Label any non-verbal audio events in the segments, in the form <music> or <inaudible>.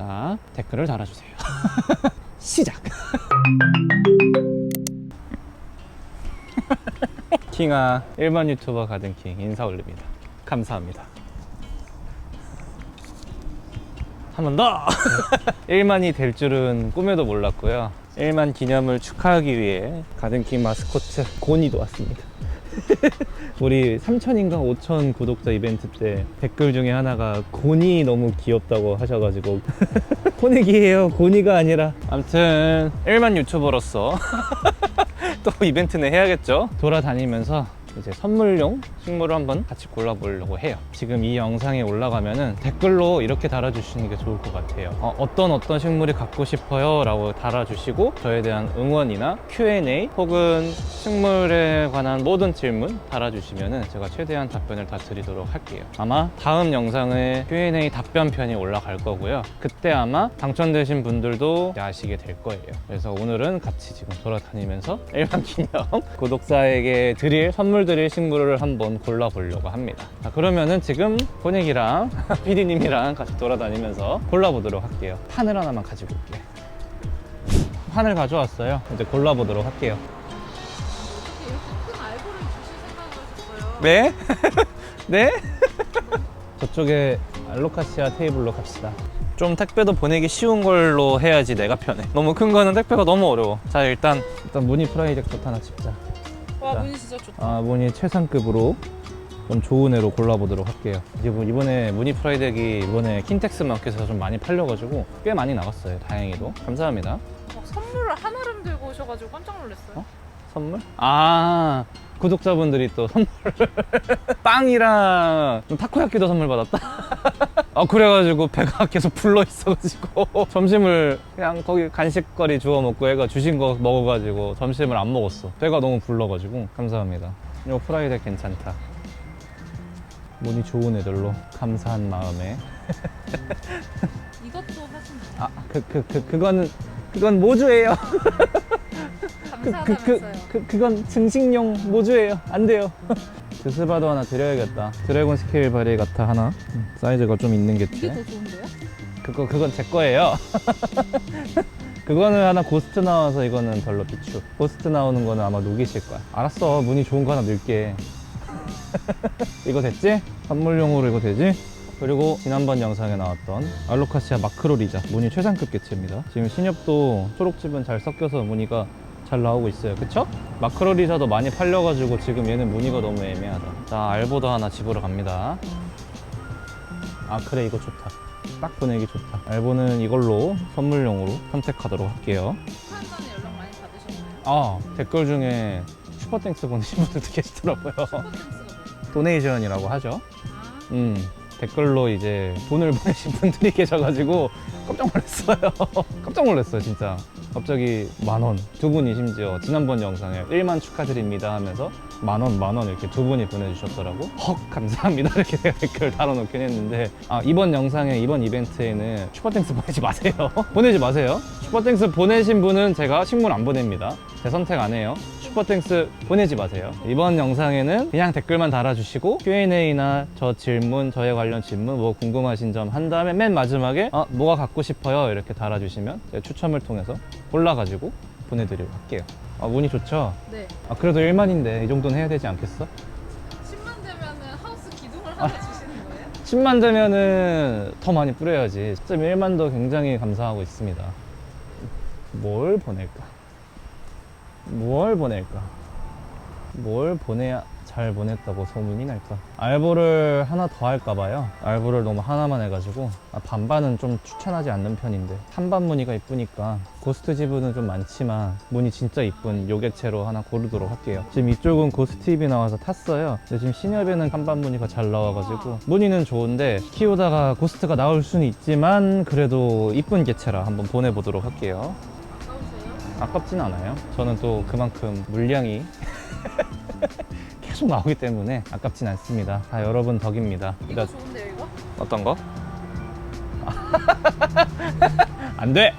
자, 댓글을 달아주세요. <laughs> 시작! <laughs> 킹아, 일반 유튜버 가든킹 인사 올립니다. 감사합니다. 한 번 더! <laughs> 1만이 될 줄은 꿈에도 몰랐고요. 1만 기념을 축하하기 위해 가든킹 마스코트 고니도 왔습니다. <laughs> 우리 3천인가 5천 구독자 이벤트 때 댓글 중에 하나가 고니 너무 귀엽다고 하셔가지고 <laughs> 코닉이에요. 고니가 아니라. 아무튼 1만 유튜버로서 <laughs> 또 이벤트는 해야겠죠? 돌아다니면서 이제 선물용 식물을 한번 같이 골라보려고 해요. 지금 이 영상에 올라가면은 댓글로 이렇게 달아주시는 게 좋을 것 같아요. 어, 떤 어떤 식물이 갖고 싶어요 라고 달아주시고 저에 대한 응원이나 Q&A 혹은 식물에 관한 모든 질문 달아주시면은 제가 최대한 답변을 다 드리도록 할게요. 아마 다음 영상에 Q&A 답변 편이 올라갈 거고요. 그때 아마 당첨되신 분들도 아시게 될 거예요. 그래서 오늘은 같이 지금 돌아다니면서 <laughs> 일반 기념 구독자에게 드릴 선물 드릴 식물을 한번 골라보려고 합니다 자, 그러면은 지금 본익이랑 PD님이랑 <laughs> 같이 돌아다니면서 골라보도록 할게요 판을 하나만 가지고 올게요 판을 가져왔어요 이제 골라보도록 할게요 이렇게 큰 알고를 주실 생각을 하셨어요. 네? <laughs> 네? <laughs> 저쪽에 알로카시아 테이블로 갑시다. 좀 택배도 보내기 쉬운 걸로 해야지 내가 편해. 너무 큰 거는 택배가 너무 어려워. 자 일단 일단 무늬 프라이젝트 하나 찍자. 와 자. 문이 진짜 좋다. 아 무늬 최상급으로 좀 좋은 애로 골라보도록 할게요. 이번 이번에 무늬 프라이덱이 이번에 킨텍스 마켓에서 좀 많이 팔려가지고 꽤 많이 나갔어요. 다행히도 감사합니다. 막 선물을 한아름 들고 오셔가지고 깜짝 놀랐어요. 어? 선물? 아 구독자분들이 또 선물을 <laughs> 빵이랑 타코야키도 선물 받았다. 아 <laughs> 그래가지고 배가 계속 불러 있어가지고 <laughs> 점심을 그냥 거기 간식거리 주워 먹고 애가 주신 거 먹어가지고 점심을 안 먹었어. 배가 너무 불러가지고 감사합니다. 이 프라이드 괜찮다. 운이 좋은 애들로 감사한 마음에 이것도 사시나요? 아 그 그 그 그, 거는 그건 모주예요. 그, 그. 그, 그, 그건 증식용 모주예요. 안 돼요. <laughs> 드스바도 하나 드려야겠다. 드래곤 스케일 바리가타 하나. 음, 사이즈가 좀 있는 게 이게 돼. 더 좋은데요? 그거, 그건 제 거예요. <laughs> 그거는 하나 고스트 나와서 이거는 별로 비추. 고스트 나오는 거는 아마 녹이실 거야. 알았어. 무늬 좋은 거 하나 넣을게. <laughs> 이거 됐지? 선물용으로 이거 되지? 그리고 지난번 영상에 나왔던 알로카시아 마크로 리자 무늬 최상급 개체입니다. 지금 신엽도 초록집은 잘 섞여서 무늬가 잘 나오고 있어요. 그쵸? 마크로리자도 많이 팔려가지고 지금 얘는 무늬가 너무 애매하다. 자, 알보도 하나 집으러 갑니다. 아, 그래, 이거 좋다. 딱 보내기 좋다. 알보는 이걸로 선물용으로 선택하도록 할게요. 축하한다는 연락 많이 받으셨나요? 아, 댓글 중에 슈퍼땡스 보내신 분들도 <laughs> 계시더라고요. 도네이션이라고 하죠. 아, 음, 댓글로 이제 돈을 <laughs> 보내신 분들이 계셔가지고 깜짝 놀랐어요. <laughs> 깜짝 놀랐어요, 진짜. 갑자기 만 원. 두 분이 심지어 지난번 영상에 1만 축하드립니다 하면서 만 원, 만 원 이렇게 두 분이 보내주셨더라고. 헉, 감사합니다. <laughs> 이렇게 댓글 달아놓긴 했는데, 아, 이번 영상에, 이번 이벤트에는 슈퍼땡스 <laughs> 보내지 마세요. 보내지 마세요. 슈퍼땡스 보내신 분은 제가 식물 안 보냅니다. 제 선택 안 해요. 슈퍼땡스 보내지 마세요. 이번 영상에는 그냥 댓글만 달아주시고 Q&A나 저 질문, 저에 관련 질문, 뭐 궁금하신 점 한 다음에 맨 마지막에 아, 뭐가 갖고 싶어요 이렇게 달아주시면 추첨을 통해서 골라가지고 보내드리도록 할게요. 아, 운이 좋죠? 네. 아, 그래도 1만인데 이 정도는 해야 되지 않겠어? 10만 되면은 하우스 기둥을 하나 주시는 거예요? 10만 되면은 더 많이 뿌려야지. 10.1만도 굉장히 감사하고 있습니다. 뭘 보낼까? 뭘 보낼까? 뭘 보내야 잘 보냈다고 소문이 날까? 알보를 하나 더 할까 봐요. 알보를 너무 하나만 해가지고 아, 반반은 좀 추천하지 않는 편인데 한반 무늬가 이쁘니까 고스트 지분은 좀 많지만 무늬 진짜 이쁜 요개체로 하나 고르도록 할게요. 지금 이쪽은 고스트 잎이 나와서 탔어요. 근데 지금 신협에는 한반 무늬가 잘 나와가지고 무늬는 좋은데 키우다가 고스트가 나올 수는 있지만 그래도 이쁜 개체라 한번 보내보도록 할게요. 아깝진 않아요. 저는 또 그만큼 물량이 <laughs> 계속 나오기 때문에 아깝진 않습니다. 다 여러분 덕입니다. 이거 그러니까 좋은데요 이거? 어떤 거? <laughs> 안 돼!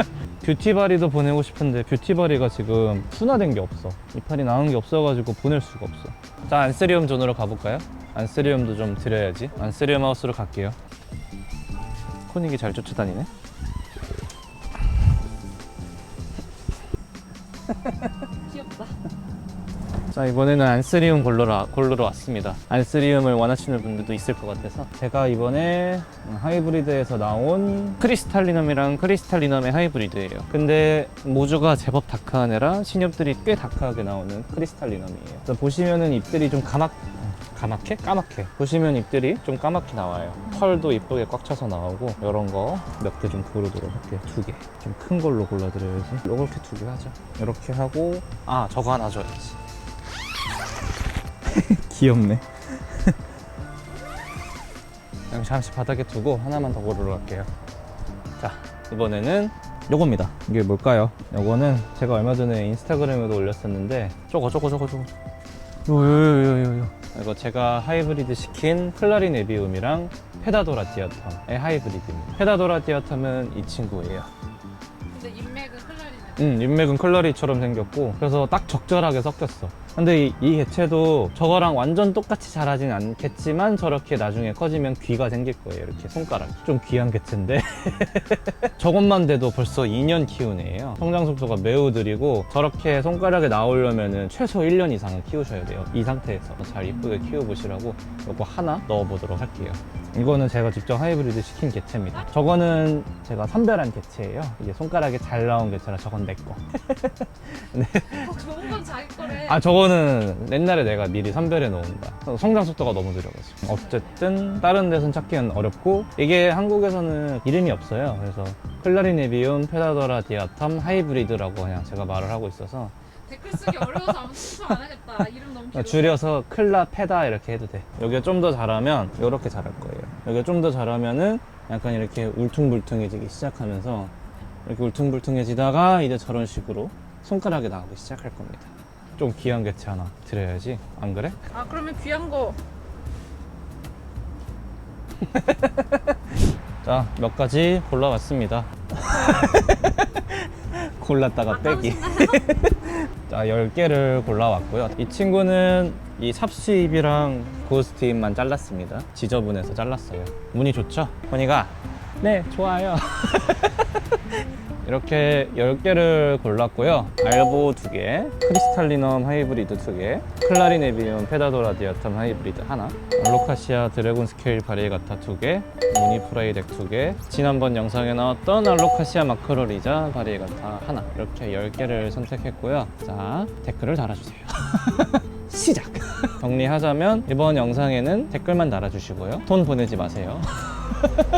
<laughs> 뷰티바리도 보내고 싶은데 뷰티바리가 지금 순화된 게 없어. 이파리 나온 게 없어가지고 보낼 수가 없어. 자, 안스리움 존으로 가볼까요? 안스리움도 좀 드려야지. 안스리움 하우스로 갈게요. 코닉이 잘 쫓아다니네. 자 이번에는 안스리움 골로라, 골로로 왔습니다. 안스리움을 원하시는 분들도 있을 것 같아서. 제가 이번에 하이브리드에서 나온 크리스탈리넘이랑 크리스탈리넘의 하이브리드예요. 근데 모주가 제법 다크한 애라 신엽들이 꽤 다크하게 나오는 크리스탈리넘이에요. 보시면은 ip들이 좀 까맣 까맣게? 까맣게. 보시면 ip들이 좀 까맣게 나와요. 털도 이쁘게 꽉 차서 나오고 이런 거 몇 개 좀 고르도록 할게요. 두 개 좀 큰 걸로 골라드려야지. 이렇게 두 개 하자 이렇게 하고 아 저거 하나 줘야지 귀엽네. 그럼 잠시 바닥에 두고 하나만 더 고르러 갈게요. 자, 이번에는 요겁니다. 이게 뭘까요? 요거는 제가 얼마 전에 인스타그램에도 올렸었는데 저거 저거 저거 저거 요요요요요 이거 제가 하이브리드 시킨 클라린 에비움이랑 페다도라 디아텀의 하이브리드입니다. 페다도라 디아텀은 이 친구예요. 근데 인맥은 클라리네. 응, 인맥은 클러리처럼 생겼고 그래서 딱 적절하게 섞였어. 근데 이, 이 개체도 저거랑 완전 똑같이 자라진 않겠지만 저렇게 나중에 커지면 귀가 생길 거예요. 이렇게 손가락이. 좀 귀한 개체인데 <laughs> 저것만 돼도 벌써 2년 키운 애예요. 성장 속도가 매우 느리고 저렇게 손가락에 나오려면 최소 1년 이상은 키우셔야 돼요. 이 상태에서 잘 이쁘게 키워보시라고 이거 하나 넣어보도록 할게요. 이거는 제가 직접 하이브리드 시킨 개체입니다. 저거는 제가 선별한 개체예요. 이게 손가락이 잘 나온 개체라 저건 내 거. <laughs> 어, 좋은 건 자기 거래. 아 저거 는 옛날에 내가 미리 선별해 놓은다 성장 속도가 너무 느려가지고. 어쨌든 다른 데선 찾기는 어렵고 이게 한국에서는 이름이 없어요. 그래서 클라리네비움 페다더라 디아텀 하이브리드라고 그냥 제가 말을 하고 있어서. 댓글 쓰기 어려워서 아무 추천 안 하겠다. 이름 너무 길어. 줄여서 클라 페다 이렇게 해도 돼. 여기가 좀더 자라면 이렇게 자랄 거예요. 여기가 좀더 자라면은 약간 이렇게 울퉁불퉁해지기 시작하면서 이렇게 울퉁불퉁해지다가 이제 저런 식으로 손가락에 나오기 시작할 겁니다 좀 귀한 개체 하나 드려야지 안 그래? 아 그러면 귀한 거. <laughs> 자, 몇 가지 골라왔습니다. <laughs> 골랐다가 빼기. <laughs> 자, 10개를 골라왔고요. 이 친구는 이 삽수입이랑 고스트입만 잘랐습니다. 지저분해서 잘랐어요. 운이 좋죠? 허니가 네, 좋아요. 이렇게 10개를 골랐고요. 알보 2개, 크리스탈리넘 하이브리드 2개, 클라린 에비움 페다도라 디아텀 하이브리드 하나, 알로카시아 드래곤 스케일 바리에가타 2개, 무니 프라이덱 2개, 지난번 영상에 나왔던 알로카시아 마크로리자 바리에가타 하나 이렇게 10개를 선택했고요. 자, 댓글을 달아주세요. <laughs> 시작! 정리하자면 이번 영상에는 댓글만 달아주시고요. 돈 보내지 마세요. <laughs>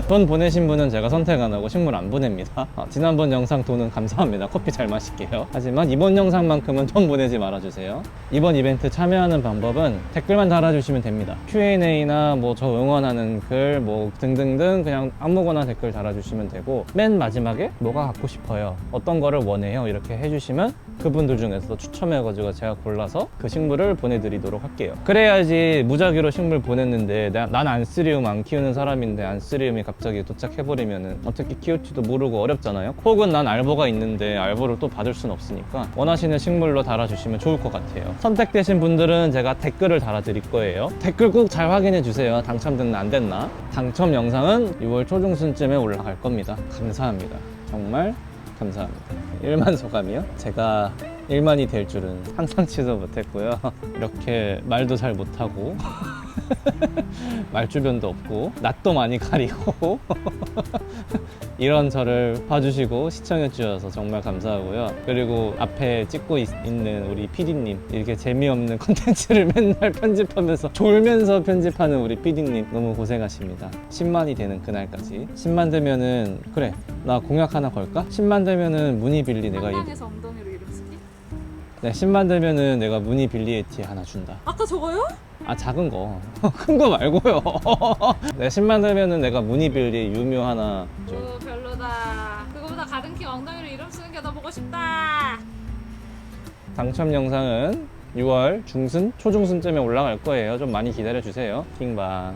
돈 보내신 분은 제가 선택 안 하고 식물 안 보냅니다. 아, 지난번 영상 돈은 감사합니다. 커피 잘 마실게요. 하지만 이번 영상만큼은 돈 보내지 말아주세요. 이번 이벤트 참여하는 방법은 댓글만 달아주시면 됩니다. Q&A나 뭐 저 응원하는 글 뭐 등등등 그냥 아무거나 댓글 달아주시면 되고 맨 마지막에 뭐가 갖고 싶어요. 어떤 거를 원해요. 이렇게 해주시면 그분들 중에서 추첨해가지고 제가 골라서 그 식물을 보내드리도록 할게요. 그래야지 무작위로 식물 보냈는데 나- 난 안 쓰리움 안 키우는 사람인데 안 쓰리움이 갑자기 도착해버리면은 어떻게 키울지도 모르고 어렵잖아요. 혹은 난 알보가 있는데 알보를 또 받을 수는 없으니까 원하시는 식물로 달아주시면 좋을 것 같아요. 선택되신 분들은 제가 댓글을 달아드릴 거예요. 댓글 꼭 잘 확인해 주세요. 당첨됐나 안 됐나. 당첨 영상은 6월 초중순쯤에 올라갈 겁니다. 감사합니다. 정말 감사합니다. 1만 소감이요? 제가 1만이 될 줄은 상상치도 못했고요. <laughs> 이렇게 말도 잘 못하고 <laughs> <laughs> 말 주변도 없고 낯도 많이 가리고 <laughs> 이런 저를 봐주시고 시청해 주셔서 정말 감사하고요. 그리고 앞에 찍고 있, 는 우리 PD님 이렇게 재미없는 <laughs> 컨텐츠를 맨날 편집하면서 졸면서 편집하는 우리 PD님 너무 고생하십니다. 10만이 되는 그날까지 10만 되면은 그래 나 공약 하나 걸까? 10만 되면은 무늬 빌리 내가 이, 한강에서 엉덩이로 이름 쓰기? 네, 10만 되면은 내가 무늬 빌리에티 하나 준다. 아까 저거요? 아 작은 거. <laughs> 큰 거 말고요. 네 10만 되면은 내가 무늬빌리 유묘 하나 좀. 오 별로다. 그거보다 가든키 엉덩이로 이름 쓰는 게 더 보고 싶다. 당첨 영상은 6월 중순 초중순쯤에 올라갈 거예요. 좀 많이 기다려 주세요. 킹바